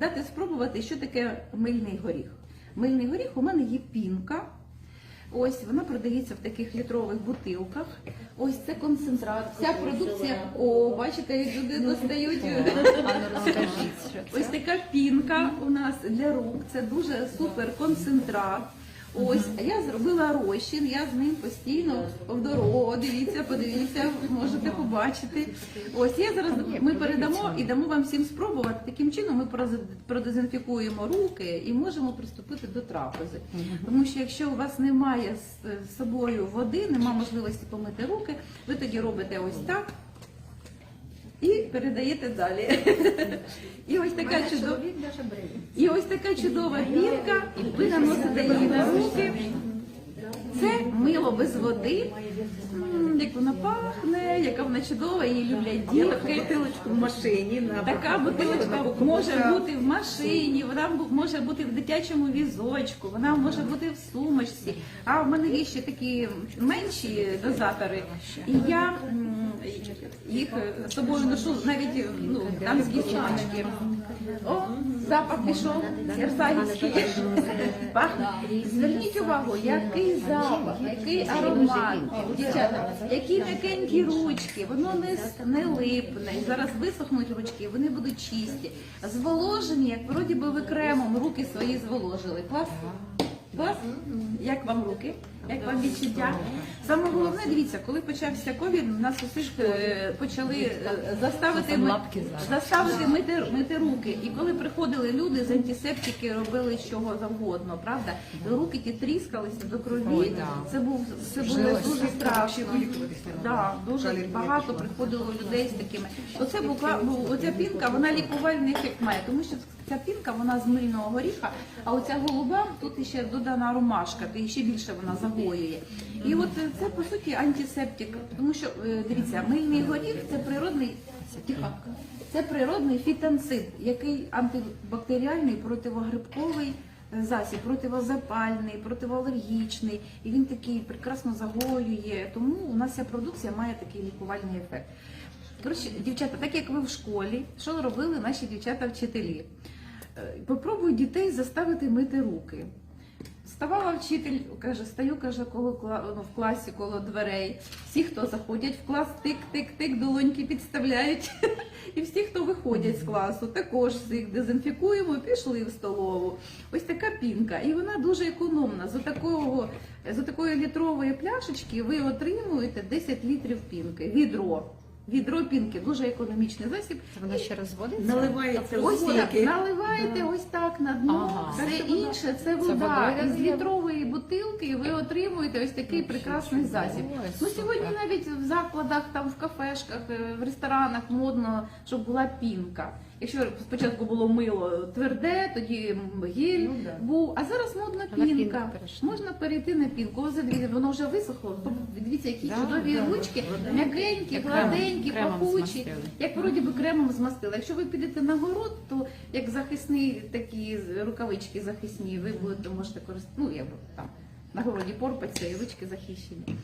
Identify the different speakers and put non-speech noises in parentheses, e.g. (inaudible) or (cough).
Speaker 1: дати спробувати, що таке мильний горіх. Мильний горіх у мене є пінка. Ось вона продається в таких літрових бутилках. Ось це концентрат. Вся продукція. О, бачите, як люди достають. (laughs) Ось така пінка у нас для рук. Це дуже супер концентрат. Ось, а я зробила розчин, я з ним постійно в дорогу. Дивіться, подивіться, можете побачити. Ось я зараз ми передамо і дамо вам всім спробувати. Таким чином ми продезінфікуємо руки і можемо приступити до трапези. Тому що якщо у вас немає з собою води, немає можливості помити руки, ви тоді робите ось так. Передаєте далі. І ось така чудова. І ось така чудова пінка, ви наносите її на руки. Це мило без води. Як вона пахне, яка вона чудова, її люблять дітки.
Speaker 2: Бутилочку в машині на
Speaker 1: Така бутилочка може бути в машині, вона може бути в дитячому візочку, вона може бути в сумочці. А в мене є ще такі менші дозатори, і я м, їх з собою ношу навіть ну, дамські сумочки. О, запах пішов, ярсагівський. Пахне. Зверніть увагу, який запах, який аромат, дівчата, які м'якенькі ручки, воно не, не липне. Зараз висохнуть ручки, вони будуть чисті. Зволожені, як вроді би ви кремом руки свої зволожили. Клас? Клас? Як вам руки? Як вам відчуття? Саме головне, дивіться, коли почався ковід, нас усіх е, почали е, заставити, ми- заставити мити, мити руки. І коли приходили люди з антисептики, робили з чого завгодно, правда? Руки ті тріскалися до крові. Це був це було дуже страшно. Да, дуже багато приходило людей з такими. Оце була оця пінка, вона лікувальний ефект має, тому що ця пінка вона з мильного горіха, а оця голуба тут ще додана ромашка, то ще більше вона загоює. І от е, це по суті антисептик, тому що е, дивіться, мильний горіх це природний це природний фітонцид, який антибактеріальний, противогрибковий е, засіб, противозапальний, противоалергічний, і він такий прекрасно загоює. Тому у нас ця продукція має такий лікувальний ефект. Коротше, дівчата, так як ви в школі, що робили наші дівчата-вчителі? Попробуй дітей заставити мити руки. Ставала вчитель, каже, стою, каже, коло ну, в класі коло дверей. Всі, хто заходять в клас, тик-тик-тик, долоньки підставляють. (laughs) І всі, хто виходять з класу, також всіх дезінфікуємо, пішли в столову. Ось така пінка. І вона дуже економна. З такого, з такої літрової пляшечки ви отримуєте 10 літрів пінки. Відро. Відро пінки, дуже економічний засіб.
Speaker 3: Вона ще розводиться?
Speaker 2: наливається
Speaker 1: Ось так, наливаєте ось так на дно,
Speaker 3: Ага.
Speaker 1: все інше це
Speaker 3: водою
Speaker 1: вода. Із літрової бутилки ви отримуєте ось такий прекрасний засіб.
Speaker 3: Ой,
Speaker 1: Ну
Speaker 3: супер.
Speaker 1: сьогодні навіть в закладах, там в кафешках, е, в ресторанах модно, щоб була пінка. Якщо спочатку було мило тверде, тоді гель
Speaker 3: Ну, да.
Speaker 1: був, а зараз модна
Speaker 3: На
Speaker 1: пінка. Можна перейти на пінку. Ось дивіться, воно вже висохло. Дивіться, які
Speaker 3: Да,
Speaker 1: чудові
Speaker 3: да.
Speaker 1: ручки, м'якенькі,
Speaker 3: Як
Speaker 1: гладенькі, пахучі. Як вроді би кремом змастили. Якщо ви підете на город, то як захисні такі рукавички захисні, ви будете можете користуватися, ну якби там на городі порпаться і ручки захищені.